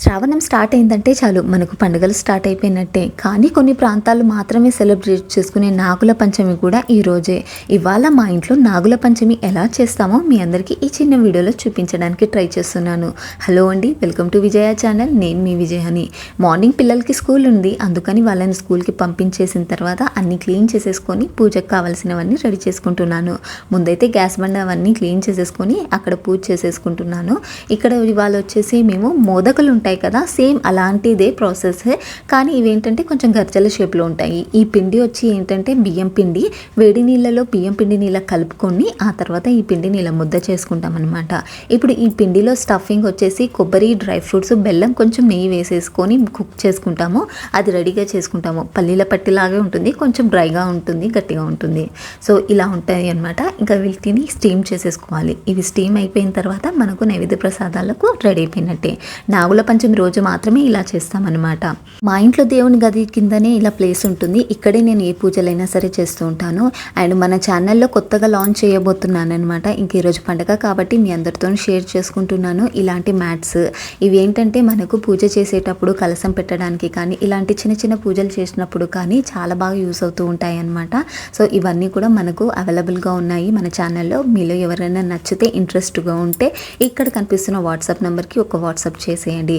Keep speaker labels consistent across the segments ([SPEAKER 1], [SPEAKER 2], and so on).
[SPEAKER 1] శ్రావణం స్టార్ట్ అయిందంటే చాలు. మనకు పండుగలు స్టార్ట్ అయిపోయినట్టే. కానీ కొన్ని ప్రాంతాలు మాత్రమే సెలబ్రేట్ చేసుకునే నాగుల పంచమి కూడా ఈ రోజే. ఇవాళ మా ఇంట్లో నాగుల పంచమి ఎలా చేస్తామో మీ అందరికీ ఈ చిన్న వీడియోలో చూపించడానికి ట్రై చేస్తున్నాను. హలో అండి వెల్కమ్ టు విజయ ఛానల్. నేను మీ విజయని. మార్నింగ్ పిల్లలకి స్కూల్ ఉంది. అందుకని వాళ్ళని స్కూల్కి పంపించేసిన తర్వాత అన్ని క్లీన్ చేసేసుకొని పూజకు కావాల్సినవన్నీ రెడీ చేసుకుంటున్నాను. ముందైతే గ్యాస్ బండ అవన్నీ క్లీన్ చేసేసుకొని అక్కడ పూజ చేసేసుకుంటున్నాను. ఇక్కడ ఇవాళ వచ్చేసి మేము మోదకలు ఉంటాయి కదా సేమ్ అలాంటిదే ప్రాసెస్ కానీ ఇవేంటంటే కొంచెం గర్జల షేప్లో ఉంటాయి. ఈ పిండి వచ్చి ఏంటంటే బియ్యం పిండి వేడి నీళ్ళలో బియ్యం పిండి నీళ్ళ కలుపుకొని ఆ తర్వాత ఈ పిండి నీళ్ళ ముద్ద చేసుకుంటాం అనమాట ఇప్పుడు ఈ పిండిలో స్టఫింగ్ వచ్చేసి కొబ్బరి డ్రై ఫ్రూట్స్ బెల్లం కొంచెం నెయ్యి వేసేసుకొని కుక్ చేసుకుంటాము. అది రెడీగా చేసుకుంటాము. పల్లీల పట్టిలాగే ఉంటుంది. కొంచెం డ్రైగా ఉంటుంది గట్టిగా ఉంటుంది. సో ఇలా ఉంటాయి అనమాట ఇంకా వీటిని స్టీమ్ చేసేసుకోవాలి. ఇవి స్టీమ్ అయిపోయిన తర్వాత మనకు నైవేద్య ప్రసాదాలకు రెడీ అయిపోయినట్టే. నాగుల పంచమి రోజు మాత్రమే ఇలా చేస్తామన్నమాట. మా ఇంట్లో దేవుని గది కిందనే ఇలా ప్లేస్ ఉంటుంది. ఇక్కడే నేను ఏ పూజలైనా సరే చేస్తూ ఉంటాను. అండ్ మన ఛానల్లో కొత్తగా లాంచ్ చేయబోతున్నాను అనమాట ఇంక ఈరోజు పండగ కాబట్టి మీ అందరితో షేర్ చేసుకుంటున్నాను. ఇలాంటి మ్యాట్స్ ఇవి ఏంటంటే మనకు పూజ చేసేటప్పుడు కలసం పెట్టడానికి కానీ ఇలాంటి చిన్న చిన్న పూజలు చేసినప్పుడు కానీ చాలా బాగా యూస్ అవుతూ ఉంటాయి అనమాట సో ఇవన్నీ కూడా మనకు అవైలబుల్గా ఉన్నాయి మన ఛానల్లో మీలో ఎవరైనా నచ్చితే ఇంట్రెస్ట్గా ఉంటే ఇక్కడ కనిపిస్తున్న వాట్సాప్ నెంబర్కి ఒక వాట్సాప్ చేసేయండి.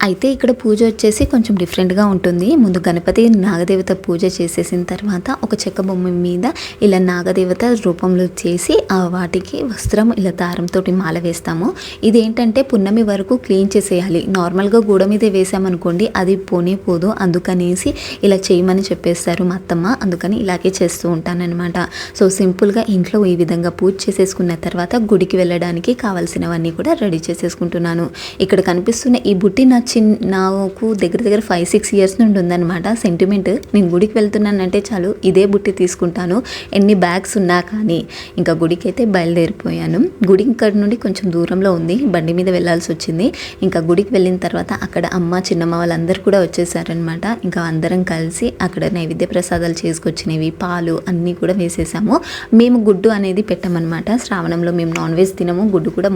[SPEAKER 1] అయితే ఇక్కడ పూజ వచ్చేసి కొంచెం డిఫరెంట్గా ఉంటుంది. ముందు గణపతి నాగదేవత పూజ చేసేసిన తర్వాత ఒక చెక్క బొమ్మ మీద ఇలా నాగదేవత రూపంలో చేసి ఆ వాటికి వస్త్రం ఇలా దారంతో మాల వేస్తాము. ఇదేంటంటే పున్నమి వరకు క్లీన్ చేసేయాలి. నార్మల్గా గూడ మీద వేసామనుకోండి అది పోనే పోదు. అందుకనేసి ఇలా చేయమని చెప్పేస్తారు మా అత్తమ్మ. అందుకని ఇలాగే చేస్తూ ఉంటానన్నమాట. సో సింపుల్గా ఇంట్లో ఈ విధంగా పూజ చేసేసుకున్న తర్వాత గుడికి వెళ్ళడానికి కావాల్సినవన్నీ కూడా రెడీ చేసేసుకుంటున్నాను. ఇక్కడ కనిపిస్తున్న ఈ బుట్టి నాకు చిన్ నాకు దగ్గర దగ్గర ఫైవ్ సిక్స్ ఇయర్స్ నుండి ఉందన్నమాట సెంటిమెంట్ నేను గుడికి వెళ్తున్నానంటే చాలు ఇదే బుట్టి తీసుకుంటాను. ఎన్ని బ్యాగ్స్ ఉన్నా కానీ. ఇంకా గుడికి అయితే బయలుదేరిపోయాను. గుడి ఇక్కడ నుండి కొంచెం దూరంలో ఉంది. బండి మీద వెళ్ళాల్సి వచ్చింది. ఇంకా గుడికి వెళ్ళిన తర్వాత అక్కడ అమ్మ చిన్నమ్మ వాళ్ళందరూ కూడా వచ్చేసారనమాట ఇంకా అందరం కలిసి అక్కడ నైవేద్య ప్రసాదాలు చేసుకొచ్చినవి పాలు అన్నీ కూడా వేసేసాము. మేము గుడ్డు అనేది పెట్టామన్నమాట. శ్రావణంలో మేము నాన్ వెజ్ తినము. గుడ్డు కూడా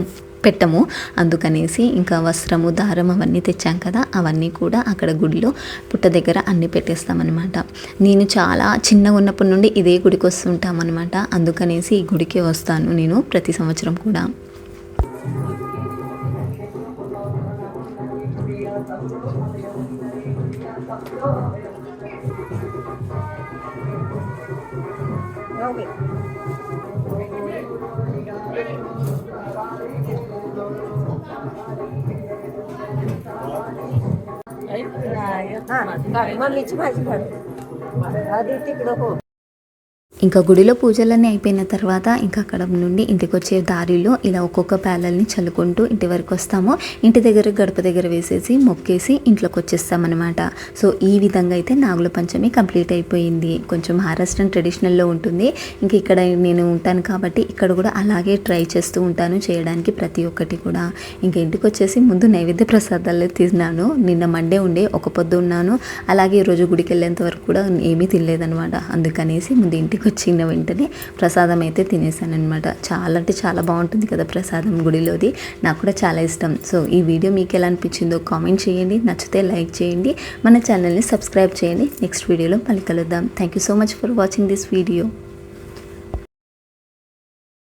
[SPEAKER 1] పెట్టము. అందుకనేసి ఇంకా వస్త్రము దారం అవన్నీ తెచ్చాం కదా అవన్నీ కూడా అక్కడ గుడిలో పుట్ట దగ్గర అన్నీ పెట్టేస్తామన్నమాట. నేను చాలా చిన్నగా ఉన్నప్పటి నుండి ఇదే గుడికి వస్తుంటామన్నమాట. అందుకనేసి ఈ గుడికి వస్తాను నేను ప్రతి సంవత్సరం కూడా.
[SPEAKER 2] मम्मीची भाजी काढ आधी तिकडं हो.
[SPEAKER 1] ఇంకా గుడిలో పూజలన్నీ అయిపోయిన తర్వాత ఇంకా అక్కడ నుండి ఇంటికి వచ్చే దారిలో ఇలా ఒక్కొక్క ప్యాలల్ని చల్లుకుంటూ ఇంటి వరకు వస్తాము. ఇంటి దగ్గర గడప దగ్గర వేసేసి మొక్కేసి ఇంట్లోకి వచ్చేస్తామన్నమాట సో ఈ విధంగా అయితే నాగుల పంచమి కంప్లీట్ అయిపోయింది. కొంచెం మహారాష్ట్రన్ ట్రెడిషనల్లో ఉంటుంది. ఇంక ఇక్కడ నేను ఉంటాను కాబట్టి ఇక్కడ కూడా అలాగే ట్రై చేస్తూ ఉంటాను చేయడానికి ప్రతి ఒక్కటి కూడా. ఇంక ఇంటికి వచ్చేసి ముందు నైవేద్య ప్రసాదాలు తిన్నాను. నిన్న మండే ఉండే ఒక పొద్దు ఉన్నాను. అలాగే ఈరోజు గుడికి వెళ్ళేంత వరకు కూడా ఏమీ తినలేదనమాట అందుకనేసి ముందు ఇంటికి వచ్చిన వెంటనే ప్రసాదం అయితే తినేసాను అనమాట చాలా అంటే చాలా బాగుంటుంది కదా ప్రసాదం గుడిలోది. నాకు కూడా చాలా ఇష్టం. సో ఈ వీడియో మీకు ఎలా అనిపించిందో కామెంట్ చేయండి. నచ్చితే లైక్ చేయండి. మన ఛానల్ని సబ్స్క్రైబ్ చేయండి. నెక్స్ట్ వీడియోలో మళ్ళీ కలుద్దాం. Thank you so much for watching this video